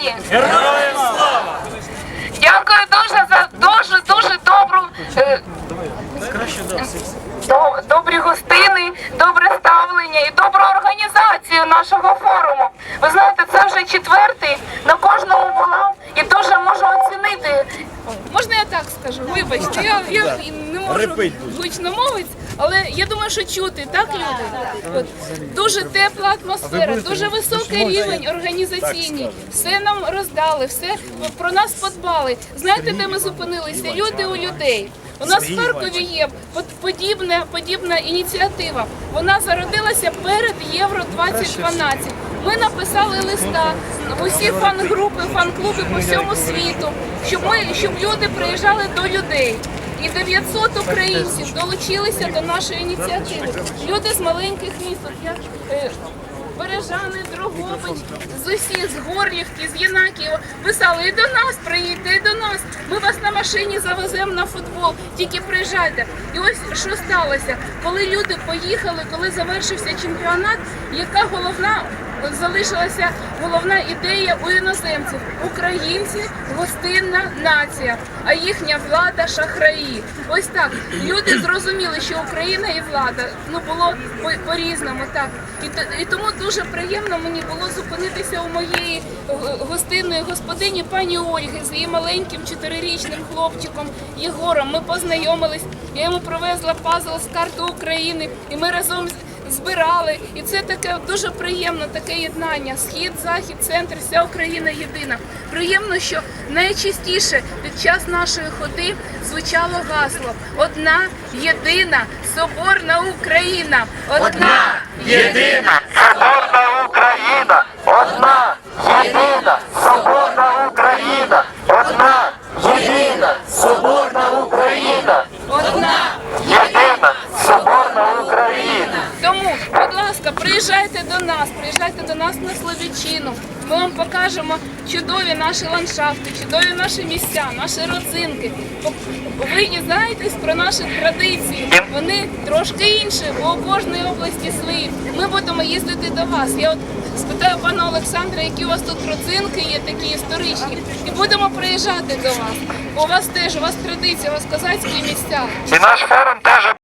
Україні! Героям слава! Дякую дуже за дуже дуже добру. е, до- Добрі гостини, добре ставлення і добру організацію нашого форуму. Ви знаєте, це вже четвертий на кожному була і дуже. Можна я так скажу? Вибачте, я, я не можу гучно мовити, але я думаю, що чути, так люди? От, дуже тепла атмосфера, дуже високий рівень організаційний. Все нам роздали, все про нас подбали. Знаєте, де ми зупинилися? Люди у людей. У нас в Харкові є подібна, подібна ініціатива. Вона зародилася перед Євро 2012. Ми написали листа усі фан-групи, фан-клуби по всьому світу, щоб ми щоб люди приїжджали до людей. І 900 українців долучилися до нашої ініціативи. Люди з маленьких міст, от як е, Бережани, Дрогобич, з усіх, з Горлівки, з Єнакієва писали і до нас, приїдьте, і до нас. Ми вас на машині завеземо на футбол, тільки приїжджайте. І ось що сталося, коли люди поїхали, коли завершився чемпіонат, яка головна залишилася головна ідея у іноземців українці гостинна нація, а їхня влада шахраї. Ось так люди зрозуміли, що Україна і влада ну було по- по-різному. Так і, і тому дуже приємно мені було зупинитися у моєї е, гостинної господині пані Ольги з її маленьким чотирирічним хлопчиком Єгором. Ми познайомились. Я йому привезла пазл з карти України, і ми разом з- збирали. І це таке дуже приємно, таке єднання. Схід, захід, центр, вся Україна єдина. Приємно, що найчастіше під час нашої ходи звучало гасло Одна єдина соборна Україна. Одна Єдина соборна Україна! Одна єдина соборна Україна! Одна єдина соборна Україна! одна. Єдина соборна Україна! Тому, будь ласка, приїжджайте до нас, приїжджайте до нас на Словічину. Ми вам покажемо чудові наші ландшафти, чудові наші місця, наші родзинки. Ви дізнаєтесь про наші традиції. Вони трошки інші, бо у кожної області свої. Ми будемо їздити до вас. Я от спитаю пана Олександра, які у вас тут родзинки є такі історичні, і будемо приїжджати до вас. У вас теж у вас традиція, у вас козацькі місця. І наш форум теж